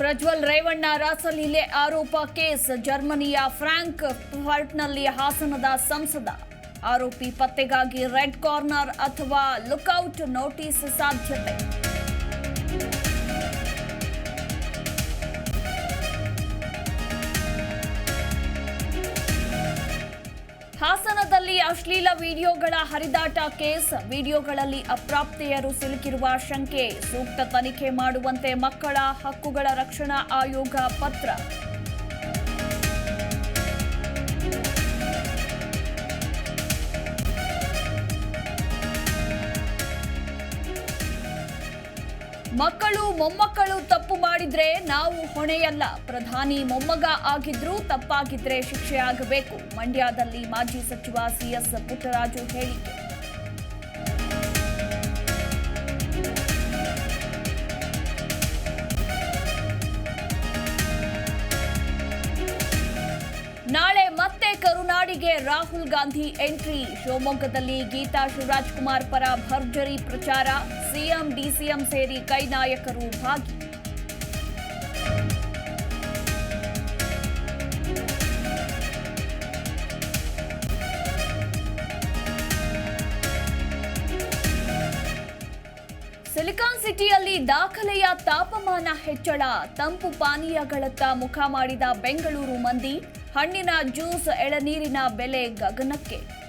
ಪ್ರಜ್ವಲ್ ರೇವಣ್ಣ ರಾಸಲೀಲೆ ಆರೋಪ ಕೇಸ್. ಜರ್ಮನಿಯ ಫ್ರಾಂಕ್ ಫರ್ಟ್ನಲ್ಲಿ ಹಾಸನದ ಸಂಸದ. ಆರೋಪಿ ಪತ್ತೆಗಾಗಿ ರೆಡ್ ಕಾರ್ನರ್ ಅಥವಾ ಲುಕ್ಔಟ್ ನೋಟಿಸ್ ಸಾಧ್ಯತೆ. ಹಾಸನದಲ್ಲಿ ಅಶ್ಲೀಲ ವಿಡಿಯೋಗಳ ಹರಿದಾಟ ಕೇಸ್. ವಿಡಿಯೋಗಳಲ್ಲಿ ಅಪ್ರಾಪ್ತೆಯರು ಸಿಲುಕಿರುವ ಶಂಕೆ. ಸೂಕ್ತ ತನಿಖೆ ಮಾಡುವಂತೆ ಮಕ್ಕಳ ಹಕ್ಕುಗಳ ರಕ್ಷಣಾ ಆಯೋಗ ಪತ್ರ. ಮಕ್ಕಳು, ಮೊಮ್ಮಕ್ಕಳು ತಪ್ಪು ಮಾಡಿದ್ರೆ ನಾವು ಹೊಣೆಯಲ್ಲ. ಪ್ರಧಾನಿ ಮೊಮ್ಮಗ ಆಗಿದ್ರೂ ತಪ್ಪಾಗಿದ್ರೆ ಶಿಕ್ಷೆ ಆಗಬೇಕು. ಮಂಡ್ಯದಲ್ಲಿ ಮಾಜಿ ಸಚಿವ ಸಿಎಸ್ ಪುಟ್ಟರಾಜು ಹೇಳಿಕೆ. ಕರುನಾಡಿಗೆ ರಾಹುಲ್ ಗಾಂಧಿ ಎಂಟ್ರಿ. ಶಿವಮೊಗ್ಗದಲ್ಲಿ ಗೀತಾ ಶಿವರಾಜ್ ಕುಮಾರ್ ಪರ ಭರ್ಜರಿ ಪ್ರಚಾರ. ಸಿಎಂ, ಡಿಸಿಎಂ ಸೇರಿ ಕೈ ನಾಯಕರು ಭಾಗಿ. ಸಿಲಿಕಾನ್ ಸಿಟಿಯಲ್ಲಿ ದಾಖಲೆಯ ತಾಪಮಾನ ಹೆಚ್ಚಳ. ತಂಪು ಪಾನೀಯಗಳತ್ತ ಮುಖ ಮಾಡಿದ ಬೆಂಗಳೂರು ಮಂದಿ. ಹಣ್ಣಿನ ಜ್ಯೂಸ್ ಎಳನೀರಿನ ಬೆಲೆ ಗಗನಕ್ಕೆ.